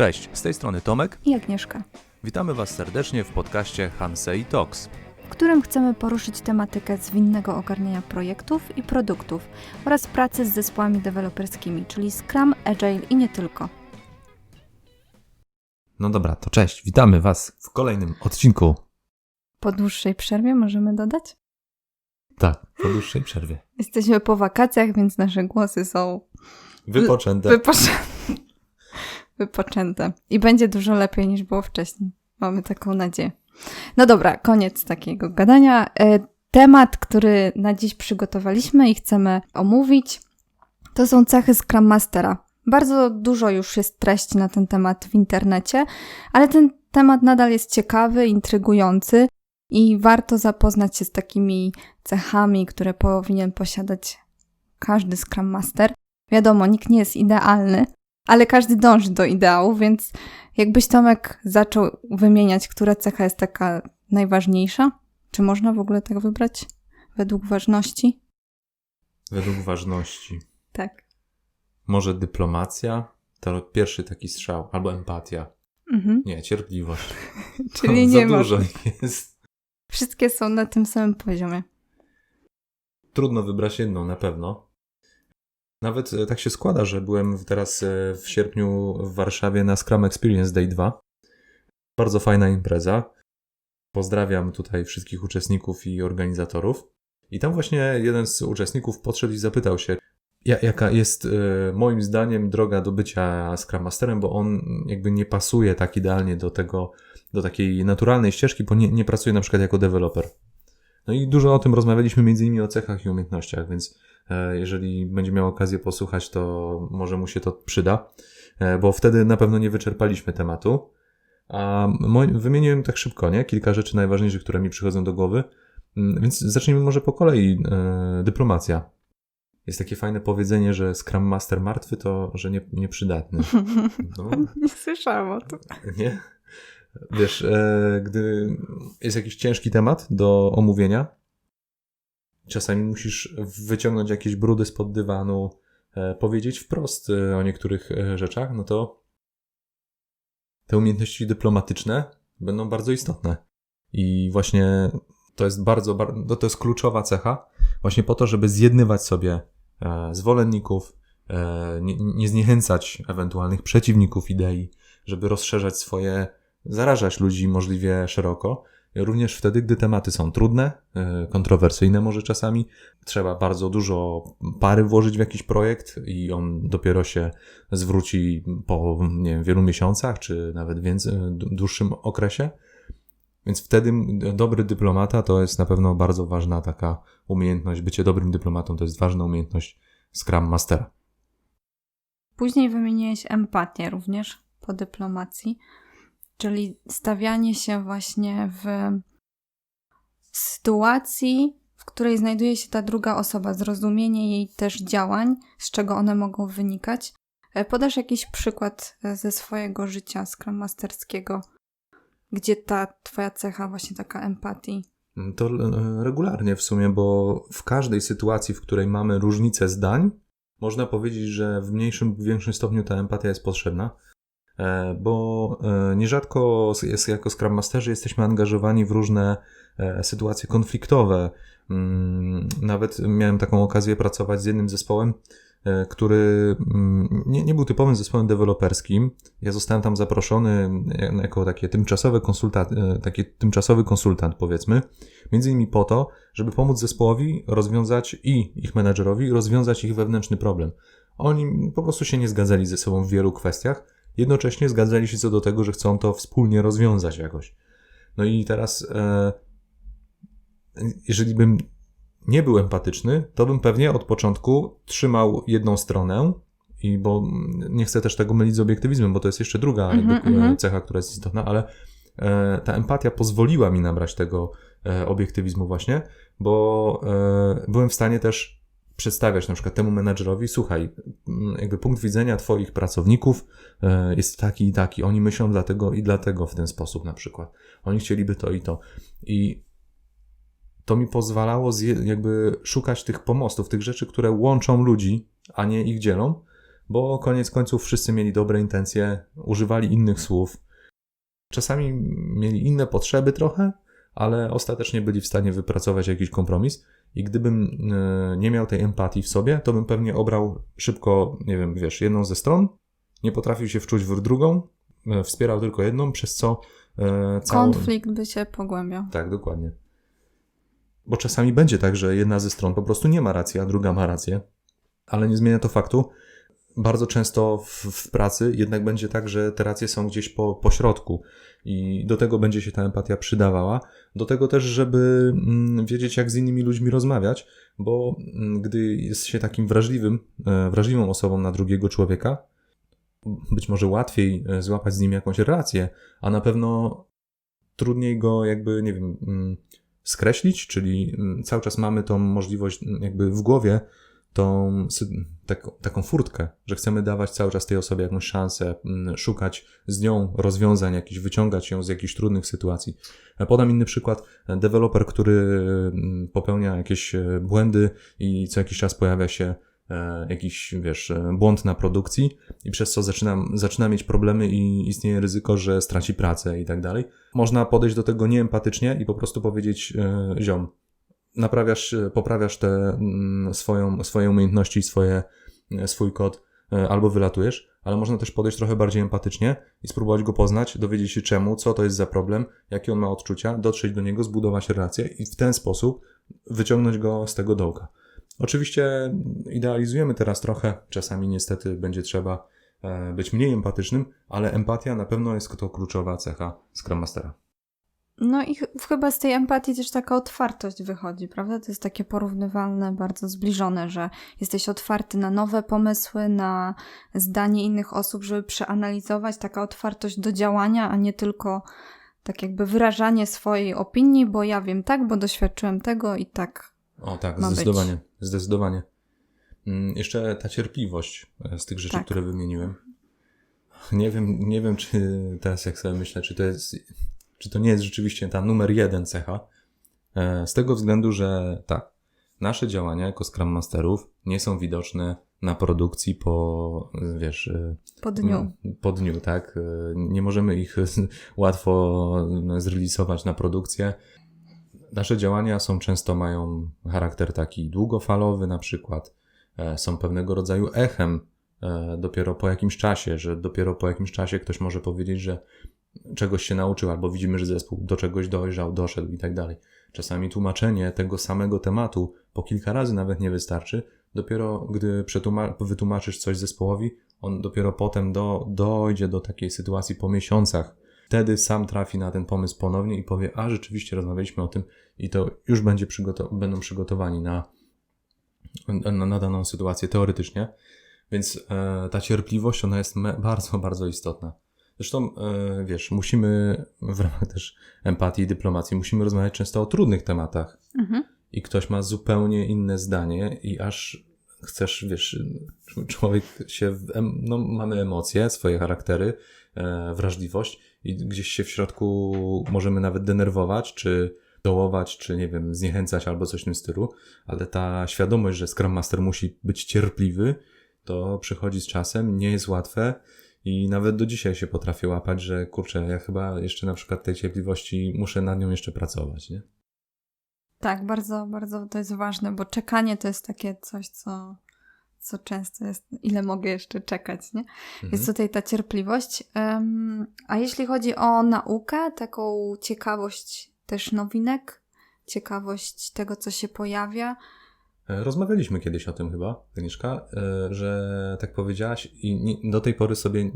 Cześć, z tej strony Tomek. i Agnieszka, Witamy Was serdecznie w podcaście Hansei Talks. w którym chcemy poruszyć tematykę zwinnego ogarniania projektów i produktów oraz pracy z zespołami deweloperskimi, czyli Scrum, Agile i nie tylko. No dobra, to cześć, witamy Was w kolejnym odcinku. Po dłuższej przerwie możemy dodać? Tak, po dłuższej przerwie. Jesteśmy po wakacjach, więc nasze głosy są Wypoczęte. wypoczęte. Wypoczęte. I będzie dużo lepiej niż było wcześniej. Mamy taką nadzieję. No dobra, koniec takiego gadania. E, Temat, który na dziś przygotowaliśmy i chcemy omówić, to są cechy Scrum Mastera. Bardzo dużo już jest treści na ten temat w internecie, ale ten temat nadal jest ciekawy, intrygujący i warto zapoznać się z takimi cechami, które powinien posiadać każdy Scrum Master. Wiadomo, nikt nie jest idealny, ale każdy dąży do ideału, więc jakbyś Tomek zaczął wymieniać, która cecha jest taka najważniejsza? Czy można w ogóle tak wybrać według ważności? Według ważności. Tak. Może dyplomacja? To pierwszy taki strzał. Albo empatia. Mhm. Nie, cierpliwość. Czyli nie ma. dużo jest. Wszystkie są na tym samym poziomie. Trudno wybrać jedną, na pewno. Nawet e, tak się składa, że byłem teraz e, w sierpniu w Warszawie na Scrum Experience Day 2. Bardzo fajna impreza. Pozdrawiam tutaj wszystkich uczestników i organizatorów. I tam właśnie jeden z uczestników podszedł i zapytał się, ja- jaka jest e, moim zdaniem droga do bycia Scrum Masterem, bo on jakby nie pasuje tak idealnie do tego, do takiej naturalnej ścieżki, bo nie, nie pracuje na przykład jako deweloper. No i dużo o tym rozmawialiśmy, między innymi o cechach i umiejętnościach, więc jeżeli będzie miał okazję posłuchać, to może mu się to przyda, e, bo wtedy na pewno nie wyczerpaliśmy tematu. A wymieniłem tak szybko, nie? Kilka rzeczy najważniejszych, które mi przychodzą do głowy. Mm, Więc zacznijmy może po kolei. E, dyplomacja. Jest takie fajne powiedzenie, że Scrum Master martwy to, że nie, nieprzydatny. No, Nie słyszałam o tym. nie? Wiesz, e, gdy jest jakiś ciężki temat do omówienia, czasami musisz wyciągnąć jakieś brudy spod dywanu, e, powiedzieć wprost e, o niektórych e, rzeczach, no to te umiejętności dyplomatyczne będą bardzo istotne. I właśnie to jest bardzo, bardzo to jest kluczowa cecha, właśnie po to, żeby zjednywać sobie zwolenników, nie zniechęcać ewentualnych przeciwników idei, żeby rozszerzać swoje, zarażać ludzi możliwie szeroko. Również wtedy, gdy tematy są trudne, e, kontrowersyjne może czasami, trzeba bardzo dużo pary włożyć w jakiś projekt i on dopiero się zwróci po nie wiem, wielu miesiącach, czy nawet więcej, d- dłuższym okresie. Więc wtedy dobry dyplomata to jest na pewno bardzo ważna taka umiejętność. Bycie dobrym dyplomatą to jest ważna umiejętność Scrum Mastera. Później wymieniłeś empatię również po dyplomacji, czyli stawianie się właśnie w sytuacji, w której znajduje się ta druga osoba, zrozumienie jej też działań, z czego one mogą wynikać. E, Podasz jakiś przykład e, ze swojego życia Scrum Masterskiego, gdzie ta twoja cecha, właśnie taka empatii. To e, regularnie w sumie, bo w każdej sytuacji, w której mamy różnicę zdań, można powiedzieć, że w mniejszym większym stopniu ta empatia jest potrzebna, bo e, nierzadko jako Scrum Masterzy jesteśmy angażowani w różne e, sytuacje konfliktowe. Mm, Nawet miałem taką okazję pracować z jednym zespołem, e, który mm, nie, nie był typowym zespołem deweloperskim. Ja zostałem tam zaproszony e, jako takie tymczasowe e, taki tymczasowy konsultant, powiedzmy, między innymi po to, żeby pomóc zespołowi rozwiązać i ich menedżerowi rozwiązać ich wewnętrzny problem. Oni po prostu się nie zgadzali ze sobą w wielu kwestiach, jednocześnie zgadzali się co do tego, że chcą to wspólnie rozwiązać jakoś. No i teraz, e, jeżeli bym nie był empatyczny, to bym pewnie od początku trzymał jedną stronę, i bo nie chcę też tego mylić z obiektywizmem, bo to jest jeszcze druga jakby, mhm. cecha, która jest istotna, ale e, ta empatia pozwoliła mi nabrać tego e, obiektywizmu właśnie, bo e, byłem w stanie też przedstawiać na przykład temu menadżerowi, słuchaj, m, jakby punkt widzenia twoich pracowników e, jest taki i taki, oni myślą dlatego i dlatego w ten sposób na przykład. Oni chcieliby to i to. I to mi pozwalało jakby szukać tych pomostów, tych rzeczy, które łączą ludzi, a nie ich dzielą, bo koniec końców wszyscy mieli dobre intencje, używali innych słów. Czasami mieli inne potrzeby trochę, ale ostatecznie byli w stanie wypracować jakiś kompromis. I gdybym e, nie miał tej empatii w sobie, to bym pewnie obrał szybko, nie wiem, wiesz, jedną ze stron, nie potrafił się wczuć w drugą, e, wspierał tylko jedną, przez co e, całą... Konflikt by się pogłębiał. Tak, dokładnie. Bo czasami będzie tak, że jedna ze stron po prostu nie ma racji, a druga ma rację, ale nie zmienia to faktu. Bardzo często w, w pracy jednak będzie tak, że te racje są gdzieś po, po środku i do tego będzie się ta empatia przydawała. Do tego też, żeby mm, wiedzieć, jak z innymi ludźmi rozmawiać, bo mm, gdy jest się takim wrażliwym, e, wrażliwą osobą na drugiego człowieka, być może łatwiej e, złapać z nim jakąś relację, a na pewno trudniej go jakby, nie wiem, mm, skreślić, czyli cały czas mamy tą możliwość jakby w głowie, tą taką, taką furtkę, że chcemy dawać cały czas tej osobie jakąś szansę, mm, szukać z nią rozwiązań jakichś, wyciągać ją z jakichś trudnych sytuacji. E, Podam inny przykład. Deweloper, który mm, popełnia jakieś e, błędy i co jakiś czas pojawia się e, jakiś, wiesz, e, błąd na produkcji i przez co zaczyna, zaczyna mieć problemy i istnieje ryzyko, że straci pracę i tak dalej. Można podejść do tego nieempatycznie i po prostu powiedzieć, e, ziom, naprawiasz, poprawiasz te mm, swoją, swoje umiejętności, swoje, e, swój kod, e, albo wylatujesz, ale można też podejść trochę bardziej empatycznie i spróbować go poznać, dowiedzieć się czemu, co to jest za problem, jakie on ma odczucia, dotrzeć do niego, zbudować relację i w ten sposób wyciągnąć go z tego dołka. Oczywiście idealizujemy teraz trochę, czasami niestety będzie trzeba e, być mniej empatycznym, ale empatia na pewno jest to kluczowa cecha Scrum Mastera. No i ch- chyba z tej empatii też taka otwartość wychodzi, prawda? To jest takie porównywalne, bardzo zbliżone, że jesteś otwarty na nowe pomysły, na zdanie innych osób, żeby przeanalizować, taka otwartość do działania, a nie tylko tak jakby wyrażanie swojej opinii, bo ja wiem tak, bo doświadczyłem tego i tak. O tak, Ma być. zdecydowanie. Zdecydowanie. Mm, Jeszcze ta cierpliwość e, z tych rzeczy, Tak. które wymieniłem. Nie wiem, nie wiem, czy teraz jak sobie myślę, czy to jest, czy to nie jest rzeczywiście ta numer jeden cecha. E, Z tego względu, że tak, nasze działania jako Scrum Masterów nie są widoczne na produkcji po, e, wiesz, e, Po dniu. po dniu, tak? Nie możemy ich łatwo zrealizować na produkcję. Nasze działania są często mają charakter taki długofalowy, na przykład. Są pewnego rodzaju echem dopiero po jakimś czasie, że dopiero po jakimś czasie ktoś może powiedzieć, że czegoś się nauczył, albo widzimy, że zespół do czegoś dojrzał, doszedł i tak dalej. Czasami tłumaczenie tego samego tematu po kilka razy nawet nie wystarczy. Dopiero gdy wytłumaczysz coś zespołowi, on dopiero potem do, dojdzie do takiej sytuacji po miesiącach. Wtedy sam trafi na ten pomysł ponownie i powie, a rzeczywiście rozmawialiśmy o tym i to już będzie będą przygotowani na, na, na daną sytuację teoretycznie. Więc e, ta cierpliwość, ona jest bardzo, bardzo istotna. Zresztą, e, wiesz, musimy w ramach też empatii i dyplomacji, musimy rozmawiać często o trudnych tematach Mhm. i ktoś ma zupełnie inne zdanie i aż chcesz, wiesz, człowiek się, no mamy emocje, swoje charaktery, e, wrażliwość i gdzieś się w środku możemy nawet denerwować, czy dołować, czy nie wiem, zniechęcać albo coś w tym stylu, ale ta świadomość, że Scrum Master musi być cierpliwy, to przychodzi z czasem, nie jest łatwe i nawet do dzisiaj się potrafię łapać, że kurczę, ja chyba jeszcze na przykład tej cierpliwości muszę nad nią jeszcze pracować, nie? Tak, bardzo, bardzo to jest ważne, bo czekanie to jest takie coś, co, co często jest, ile mogę jeszcze czekać, nie? Mhm. Jest tutaj ta cierpliwość. Em, a jeśli chodzi o naukę, taką ciekawość też nowinek, ciekawość tego, co się pojawia, Rozmawialiśmy kiedyś o tym chyba, Agnieszka, e, że tak powiedziałaś i do tej pory sobie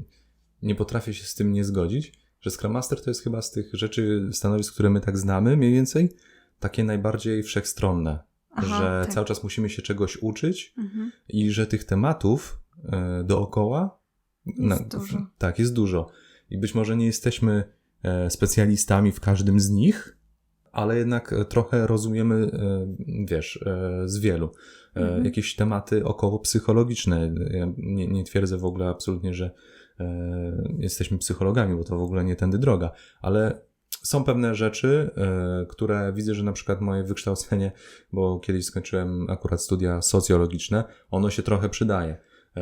nie potrafię się z tym nie zgodzić, że Scrum Master to jest chyba z tych rzeczy, stanowisk, które my tak znamy mniej więcej, takie najbardziej wszechstronne, Aha, że tak. cały czas musimy się czegoś uczyć mhm. i że tych tematów e, dookoła Jest dużo. Tak, jest dużo. I być może nie jesteśmy e, specjalistami w każdym z nich, ale jednak e, trochę rozumiemy, e, wiesz, e, z wielu. Mhm. Jakieś tematy około psychologiczne. Ja nie, nie twierdzę w ogóle absolutnie, że jesteśmy psychologami, bo to w ogóle nie tędy droga, ale są pewne rzeczy, które widzę, że na przykład moje wykształcenie, bo kiedyś skończyłem akurat studia socjologiczne, ono się trochę przydaje.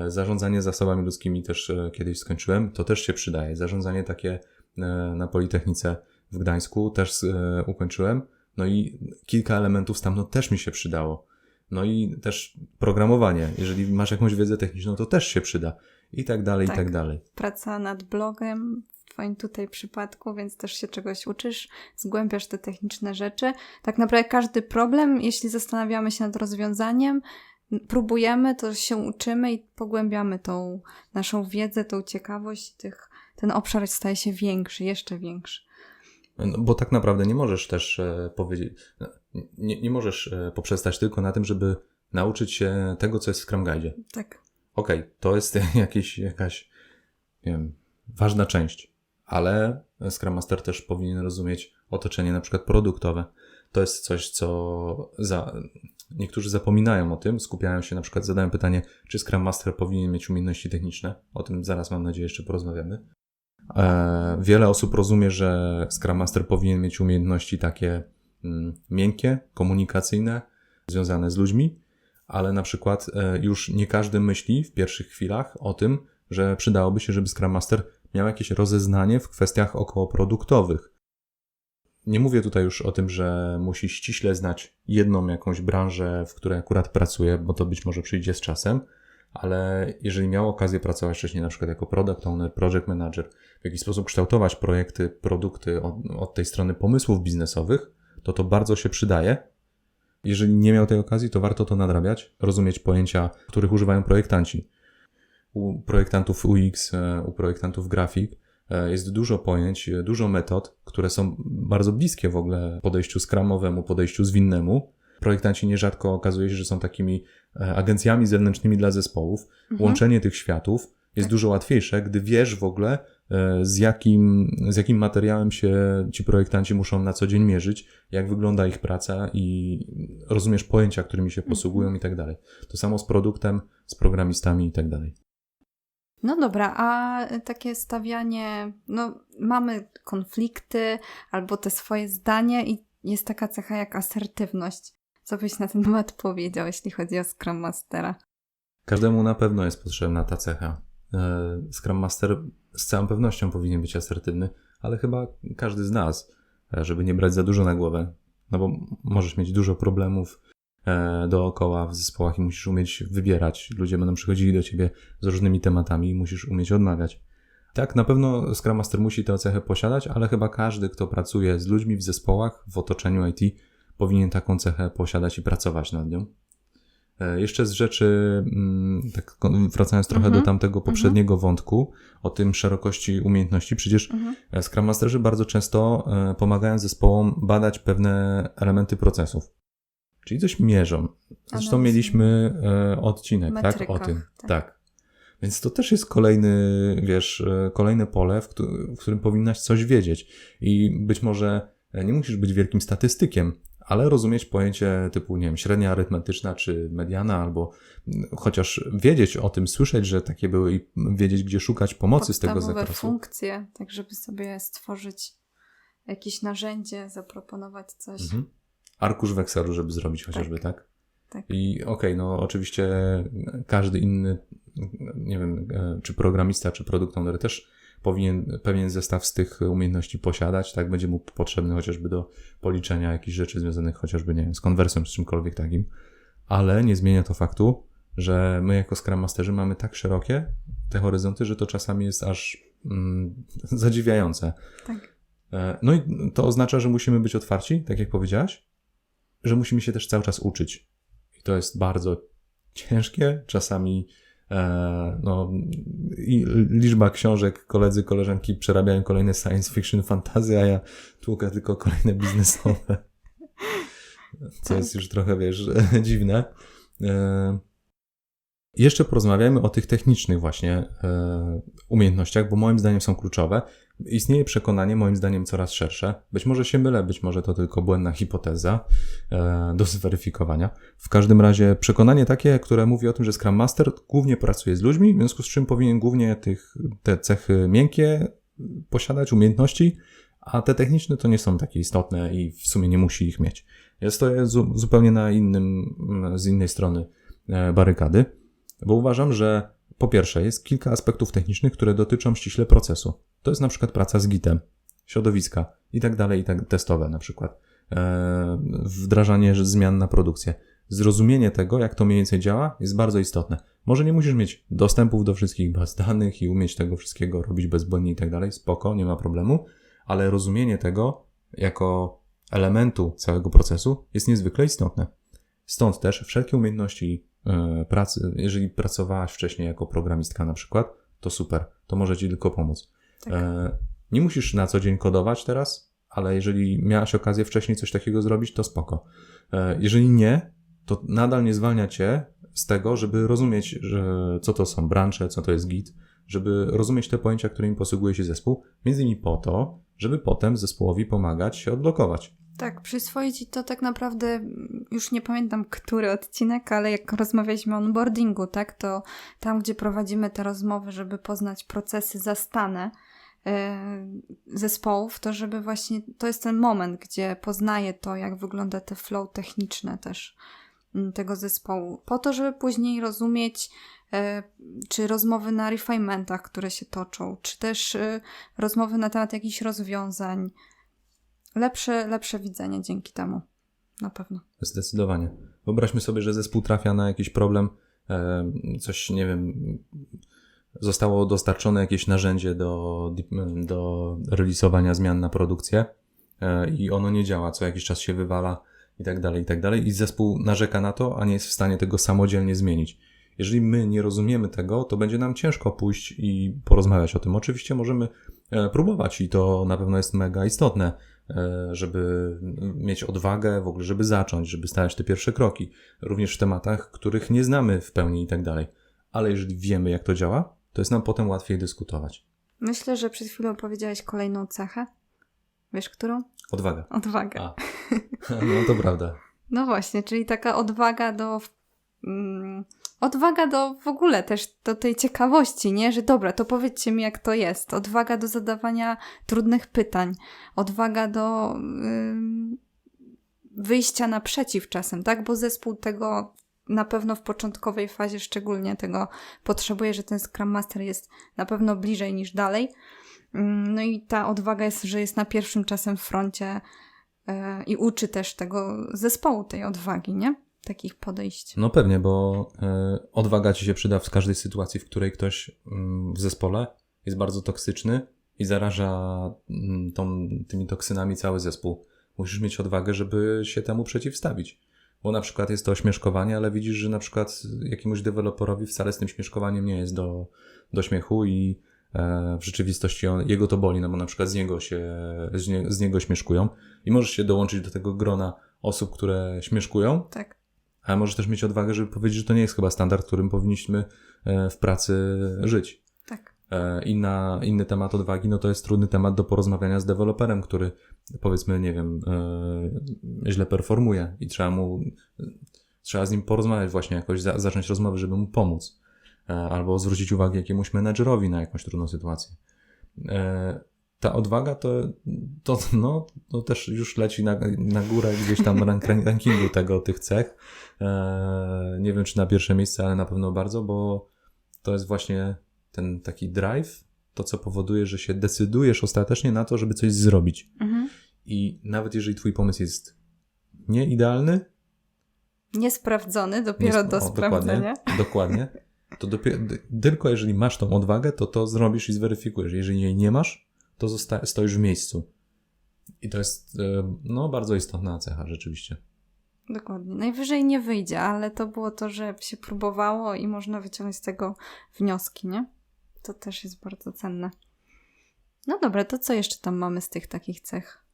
Zarządzanie zasobami ludzkimi też kiedyś skończyłem, to też się przydaje. Zarządzanie takie na Politechnice w Gdańsku też e, ukończyłem. No i kilka elementów stamtąd też mi się przydało. No i też programowanie. Jeżeli masz jakąś wiedzę techniczną, to też się przyda. I tak dalej, Tak. i tak dalej. Praca nad blogem w Twoim tutaj przypadku, więc też się czegoś uczysz, zgłębiasz te techniczne rzeczy. Tak naprawdę każdy problem, jeśli zastanawiamy się nad rozwiązaniem, próbujemy, to się uczymy i pogłębiamy tą naszą wiedzę, tą ciekawość. Tych, ten obszar staje się większy, jeszcze większy. No, bo tak naprawdę nie możesz też e, powiedzieć, no, nie, nie możesz e, poprzestać tylko na tym, żeby nauczyć się tego, co jest w Scrum Guide. Tak. Okej, to jest jakiś, jakaś, nie wiem, ważna część, ale Scrum Master też powinien rozumieć otoczenie na przykład produktowe. To jest coś, co za, niektórzy zapominają o tym, skupiają się na przykład, zadają pytanie, czy Scrum Master powinien mieć umiejętności techniczne. O tym zaraz mam nadzieję jeszcze porozmawiamy. E, wiele osób rozumie, że Scrum Master powinien mieć umiejętności takie mm, miękkie, komunikacyjne, związane z ludźmi, ale na przykład e, już nie każdy myśli w pierwszych chwilach o tym, że przydałoby się, żeby Scrum Master miał jakieś rozeznanie w kwestiach okołoproduktowych. Nie mówię tutaj już o tym, że musi ściśle znać jedną jakąś branżę, w której akurat pracuje, bo to być może przyjdzie z czasem, ale jeżeli miał okazję pracować wcześniej na przykład jako product owner, project manager, w jakiś sposób kształtować projekty, produkty od, od tej strony pomysłów biznesowych, to to bardzo się przydaje. Jeżeli nie miał tej okazji, to warto to nadrabiać, rozumieć pojęcia, których używają projektanci. U projektantów UX, e, u projektantów grafik e, jest dużo pojęć, e, dużo metod, które są bardzo bliskie w ogóle podejściu skramowemu, podejściu zwinnemu. Projektanci nierzadko okazuje się, że są takimi e, agencjami zewnętrznymi dla zespołów. Łączenie tych światów jest Tak. dużo łatwiejsze, gdy wiesz w ogóle, e, z jakim, z jakim materiałem się ci projektanci muszą na co dzień mierzyć, jak wygląda ich praca i rozumiesz pojęcia, którymi się posługują i tak dalej. To samo z produktem, z programistami i tak dalej. No dobra, a takie stawianie, no mamy konflikty albo te swoje zdanie i jest taka cecha jak asertywność. Co byś na ten temat powiedział, jeśli chodzi o Scrum Mastera? Każdemu na pewno jest potrzebna ta cecha. E, Scrum Master z całą pewnością powinien być asertywny, ale chyba każdy z nas, e, żeby nie brać za dużo na głowę, no bo możesz mieć dużo problemów e, dookoła w zespołach i musisz umieć wybierać. Ludzie będą przychodzili do ciebie z różnymi tematami i musisz umieć odmawiać. Tak, na pewno Scrum Master musi tę cechę posiadać, ale chyba każdy, kto pracuje z ludźmi w zespołach, w otoczeniu IT, powinien taką cechę posiadać i pracować nad nią. E, Jeszcze z rzeczy, mm, tak wracając trochę Mhm. do tamtego poprzedniego wątku, o tym szerokości umiejętności, przecież Mhm. e, Scrum Masterzy bardzo często e, pomagają zespołom badać pewne elementy procesów. Czyli coś mierzą. Zresztą mieliśmy e, odcinek, tak? O tym. tak. Tak. Więc to też jest kolejny, wiesz, kolejne pole, w, któ- w którym powinnaś coś wiedzieć. I być może nie musisz być wielkim statystykiem, ale rozumieć pojęcie typu, nie wiem, średnia arytmetyczna czy mediana, albo mm, chociaż wiedzieć o tym, słyszeć, że takie były i wiedzieć, gdzie szukać pomocy z tego Podstawowe zakresu. funkcje, tak żeby sobie stworzyć jakieś narzędzie, zaproponować coś. Mhm. Arkusz w Excelu, żeby zrobić chociażby, tak? Tak. I okej, no oczywiście każdy inny, nie wiem, e, czy programista, czy produkt owner też powinien pewien zestaw z tych umiejętności posiadać, tak? Będzie mu potrzebny chociażby do policzenia jakichś rzeczy związanych chociażby, nie wiem, z konwersją, z czymkolwiek takim, ale nie zmienia to faktu, że my jako Scrum Masterzy mamy tak szerokie te horyzonty, że to czasami jest aż mm, zadziwiające. Tak. E, No i to oznacza, że musimy być otwarci, tak jak powiedziałaś, że musimy się też cały czas uczyć. I to jest bardzo ciężkie, czasami no, i liczba książek, koledzy, koleżanki przerabiają kolejne science fiction, fantazy, a ja tłukę tylko kolejne biznesowe. Co jest już trochę, wiesz, dziwne. E, jeszcze porozmawiajmy o tych technicznych właśnie e, umiejętnościach, bo moim zdaniem są kluczowe. Istnieje przekonanie, moim zdaniem coraz szersze. Być może się mylę, być może to tylko błędna hipoteza e, do zweryfikowania. W każdym razie przekonanie takie, które mówi o tym, że Scrum Master głównie pracuje z ludźmi, w związku z czym powinien głównie tych, te cechy miękkie posiadać, umiejętności, a te techniczne to nie są takie istotne i w sumie nie musi ich mieć. Jest to zu- zupełnie na innym, z innej strony e, barykady, bo uważam, że po pierwsze, jest kilka aspektów technicznych, które dotyczą ściśle procesu. To jest na przykład praca z gitem, środowiska i tak dalej, i tak testowe na przykład, e, wdrażanie zmian na produkcję. Zrozumienie tego, jak to mniej więcej działa, jest bardzo istotne. Może nie musisz mieć dostępów do wszystkich baz danych i umieć tego wszystkiego robić bezbłędnie i tak dalej, spoko, nie ma problemu, ale rozumienie tego jako elementu całego procesu jest niezwykle istotne. Stąd też wszelkie umiejętności pracy, jeżeli pracowałaś wcześniej jako programistka na przykład, to super, to może ci tylko pomóc. Tak. E, nie musisz na co dzień kodować teraz, ale jeżeli miałaś okazję wcześniej coś takiego zrobić, to spoko. E, jeżeli nie, to nadal nie zwalnia cię z tego, żeby rozumieć, że co to są branże, co to jest Git, żeby rozumieć te pojęcia, którymi posługuje się zespół, między innymi po to, żeby potem zespołowi pomagać się odblokować. Tak, przyswoić to tak naprawdę, mm, już nie pamiętam który odcinek, ale jak rozmawialiśmy o onboardingu, tak, to tam, gdzie prowadzimy te rozmowy, żeby poznać procesy zastane e, zespołów, to żeby właśnie, to jest ten moment, gdzie poznaję to, jak wygląda te flow techniczne też mm, tego zespołu, po to, żeby później rozumieć, e, czy rozmowy na refinementach, które się toczą, czy też e, rozmowy na temat jakichś rozwiązań, lepsze, lepsze widzenie dzięki temu. Na pewno. Zdecydowanie. Wyobraźmy sobie, że zespół trafia na jakiś problem, e, coś, nie wiem, zostało dostarczone jakieś narzędzie do, do releasowania zmian na produkcję e, i ono nie działa, co jakiś czas się wywala i tak dalej, i tak dalej. I zespół narzeka na to, a nie jest w stanie tego samodzielnie zmienić. Jeżeli my nie rozumiemy tego, to będzie nam ciężko pójść i porozmawiać o tym. Oczywiście możemy e, próbować i to na pewno jest mega istotne, żeby mieć odwagę, w ogóle, żeby zacząć, żeby stawiać te pierwsze kroki. Również w tematach, których nie znamy w pełni i tak dalej. Ale jeżeli wiemy, jak to działa, to jest nam potem łatwiej dyskutować. Myślę, że przed chwilą powiedziałeś kolejną cechę. Wiesz, którą? Odwaga. Odwagę. A. No to prawda. No właśnie, czyli taka odwaga do. Mm, odwaga do w ogóle też do tej ciekawości, nie? Że dobra, to powiedzcie mi, jak to jest. Odwaga do zadawania trudnych pytań. Odwaga do ym, wyjścia naprzeciw czasem, tak? Bo zespół tego na pewno w początkowej fazie szczególnie tego potrzebuje, że ten Scrum Master jest na pewno bliżej niż dalej. No i ta odwaga jest, że jest na pierwszym czasem w froncie e, i uczy też tego zespołu, tej odwagi, nie? Takich podejść. No pewnie, bo e, odwaga ci się przyda w każdej sytuacji, w której ktoś mm, w zespole jest bardzo toksyczny i zaraża mm, tą, tymi toksynami cały zespół. Musisz mieć odwagę, żeby się temu przeciwstawić. Bo na przykład jest to śmieszkowanie, ale widzisz, że na przykład jakiemuś deweloperowi wcale z tym śmieszkowaniem nie jest do, do śmiechu i e, w rzeczywistości on, jego to boli, no bo na przykład z niego się, z, nie, z niego śmieszkują i możesz się dołączyć do tego grona osób, które śmieszkują, Tak. Ale możesz też mieć odwagę, żeby powiedzieć, że to nie jest chyba standard, którym powinniśmy e, w pracy żyć. Tak. E, Inna, inny temat odwagi, no to jest trudny temat do porozmawiania z deweloperem, który powiedzmy, nie wiem, e, źle performuje i trzeba mu, trzeba z nim porozmawiać właśnie jakoś, za, zacząć rozmowę, żeby mu pomóc. Albo zwrócić uwagę jakiemuś menedżerowi na jakąś trudną sytuację. Ta odwaga to, to, no, to też już leci na, na górę gdzieś tam rank, rankingu tego, tych cech. E, Nie wiem, czy na pierwsze miejsce, ale na pewno bardzo, bo to jest właśnie ten taki drive, to co powoduje, że się decydujesz ostatecznie na to, żeby coś zrobić. Mhm. I nawet jeżeli twój pomysł jest nieidealny, Niesprawdzony, dopiero do o, sprawdzenia. Dokładnie, dokładnie. To dopiero, tylko jeżeli masz tą odwagę, to to zrobisz i zweryfikujesz. Jeżeli jej nie masz, to zosta- stoisz w miejscu. I to jest e, no, bardzo istotna cecha rzeczywiście. Dokładnie. Najwyżej nie wyjdzie, ale to było to, że się próbowało i można wyciągnąć z tego wnioski, nie? To też jest bardzo cenne. No dobra, to co jeszcze tam mamy z tych takich cech?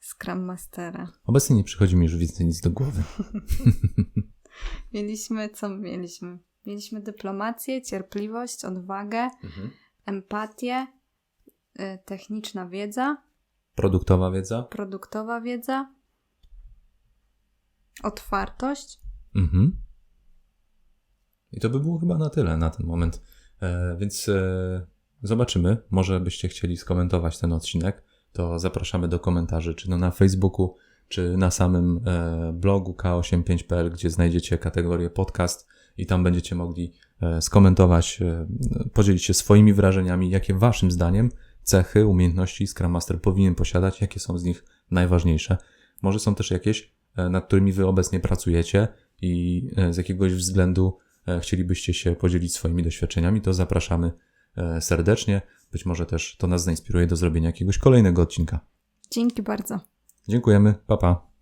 Scrum Mastera. Obecnie nie przychodzi mi już więcej nic do głowy. Mieliśmy, co mieliśmy? Mieliśmy dyplomację, cierpliwość, odwagę, empatię, y, techniczna wiedza, Produktowa wiedza. produktowa wiedza, otwartość. Mhm. I to by było chyba na tyle na ten moment. E, więc e, zobaczymy. Może byście chcieli skomentować ten odcinek, to zapraszamy do komentarzy, czy no na Facebooku, czy na samym e, blogu k85.pl, gdzie znajdziecie kategorię podcast i tam będziecie mogli skomentować, e, podzielić się swoimi wrażeniami, jakie waszym zdaniem cechy, umiejętności Scrum Master powinien posiadać, jakie są z nich najważniejsze. Może są też jakieś, e, nad którymi wy obecnie pracujecie i e, z jakiegoś względu e, chcielibyście się podzielić swoimi doświadczeniami, to zapraszamy e, serdecznie. Być może też to nas zainspiruje do zrobienia jakiegoś kolejnego odcinka. Dzięki bardzo. Dziękujemy, pa pa.